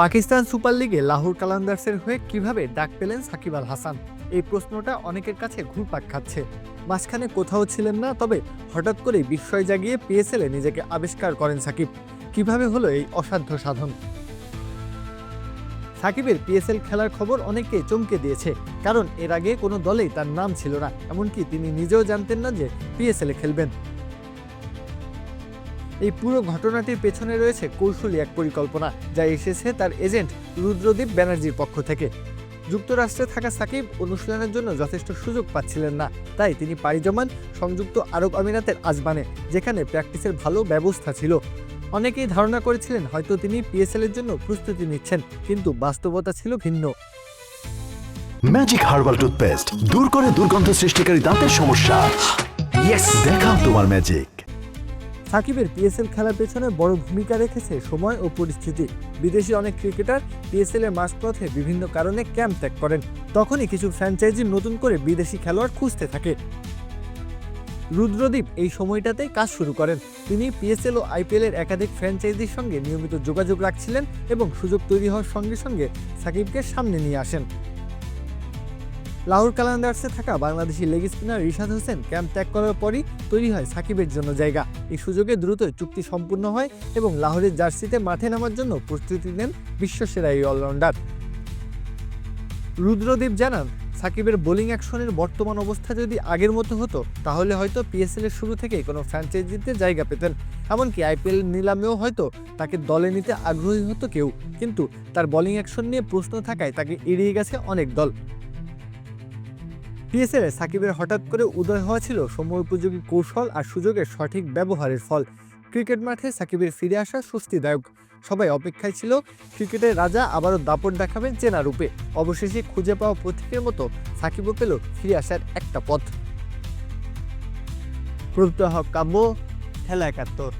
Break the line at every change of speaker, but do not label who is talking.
Pakistan super লিগে লাহোর কালান্দার্সের হয়ে কীভাবে ডাক পেলেন সাকিব আল হাসান? এই প্রশ্নটা অনেকের কাছে ঘুরপাক খাচ্ছে। মাঝখানে কোথাও ছিলেন না, তবে হঠাৎ করে বিস্ময় জাগিয়ে পিএসএলে নিজেকে আবিষ্কার করেন সাকিব। কীভাবে হলো এই অসাধ্য সাধন? সাকিবের পিএসএল খেলার খবর অনেককে চমকে দিয়েছে, কারণ এর আগে কোনো দলেই তার নাম ছিল না, এমনকি তিনি নিজেও জানতেন না যে পিএসএলে খেলবেন। এই পুরো ঘটনাটির পেছনে রয়েছে কৌশলী এক পরিকল্পনা যা এসেছে তার এজেন্ট রুদ্রদীপ ব্যানার্জির পক্ষ থেকে। যুক্তরাষ্ট্রে থাকা সাকিব অনুশীলনের জন্য যথেষ্ট সুযোগ পাচ্ছিলেন না। তাই তিনি পাড়ি জমান সংযুক্ত আরব আমিরাতের আজমানে যেখানে প্র্যাকটিসের ভালো ব্যবস্থা ছিল। অনেকেই ধারণা করেছিলেন হয়তো তিনি পিএসএল এর জন্য প্রস্তুতি নিচ্ছেন কিন্তু বাস্তবতা ছিল ভিন্ন।
ম্যাজিক হার্বাল টুথপেস্ট দূর করে দুর্গন্ধ সৃষ্টিকারী দাঁতের সমস্যা। ইয়েস দেখাও তোমার ম্যাজিক
সাকিবের পিএসএল খেলার পেছনে বড় ভূমিকা রেখেছে সময় ও পরিস্থিতি। বিদেশি অনেক ক্রিকেটার পিএসএল এর মাঝপথে বিভিন্ন কারণে ক্যাম্প ত্যাগ করেন। তখনই কিছু ফ্র্যাঞ্চাইজি নতুন করে বিদেশি খেলোয়াড় খুঁজতে থাকে। রুদ্রদীপ এই সময়টাতেই কাজ শুরু করেন। তিনি পিএসএল ও আইপিএল এর একাধিক ফ্র্যাঞ্চাইজির সঙ্গে নিয়মিত যোগাযোগ রাখছিলেন এবং সুযোগ তৈরি হওয়ার সঙ্গে সঙ্গে সাকিবকে সামনে নিয়ে আসেন। লাহোর কালান্দার্সে থাকা Bangladeshi leg spinner Rishad Hossain camp ত্যাগ করার পরই তৈরি হয় সাকিবের জন্য জায়গা। এই সুযোগে দ্রুত চুক্তি সম্পূর্ণ হয় এবং লাহোরের জার্সিতে মাঠে নামার জন্য প্রস্তুতি নেন বিশ্বসেরা এই অলরাউন্ডার। রুদ্রদীপ জানান, সাকিবের বোলিং অ্যাকশনের বর্তমান অবস্থা যদি আগের মতো হতো, তাহলে হয়তো পিএসএল এর শুরু থেকেই কোনো ফ্র্যাঞ্চাইজিতে জায়গা পেতেন। এমনকি আইপিএল নিলামেও হয়তো তাকে দলে নিতে আগ্রহী হতো কেউ। কিন্তু তার বোলিং অ্যাকশন নিয়ে প্রশ্ন থাকায় তাকে এড়িয়ে গেছে অনেক দল। পিএসএল সাকিবের হঠাৎ করে উদয় হওয়া ছিল সময় উপযোগী কৌশল আর সুযোগের সঠিক ব্যবহারের ফল। ক্রিকেট মাঠে সাকিবের ফিরে আসা স্বস্তিদায়ক। সবাই অপেক্ষায় ছিল, ক্রিকেটের রাজা আবারও দাপট দেখাবেন চেনা রূপে অবশেষে খুঁজে পাওয়া পথিকের মতো সাকিবও পেল ফিরে আসার একটা পথ। প্রত্যহ কাব্য খেলা একাত্তর।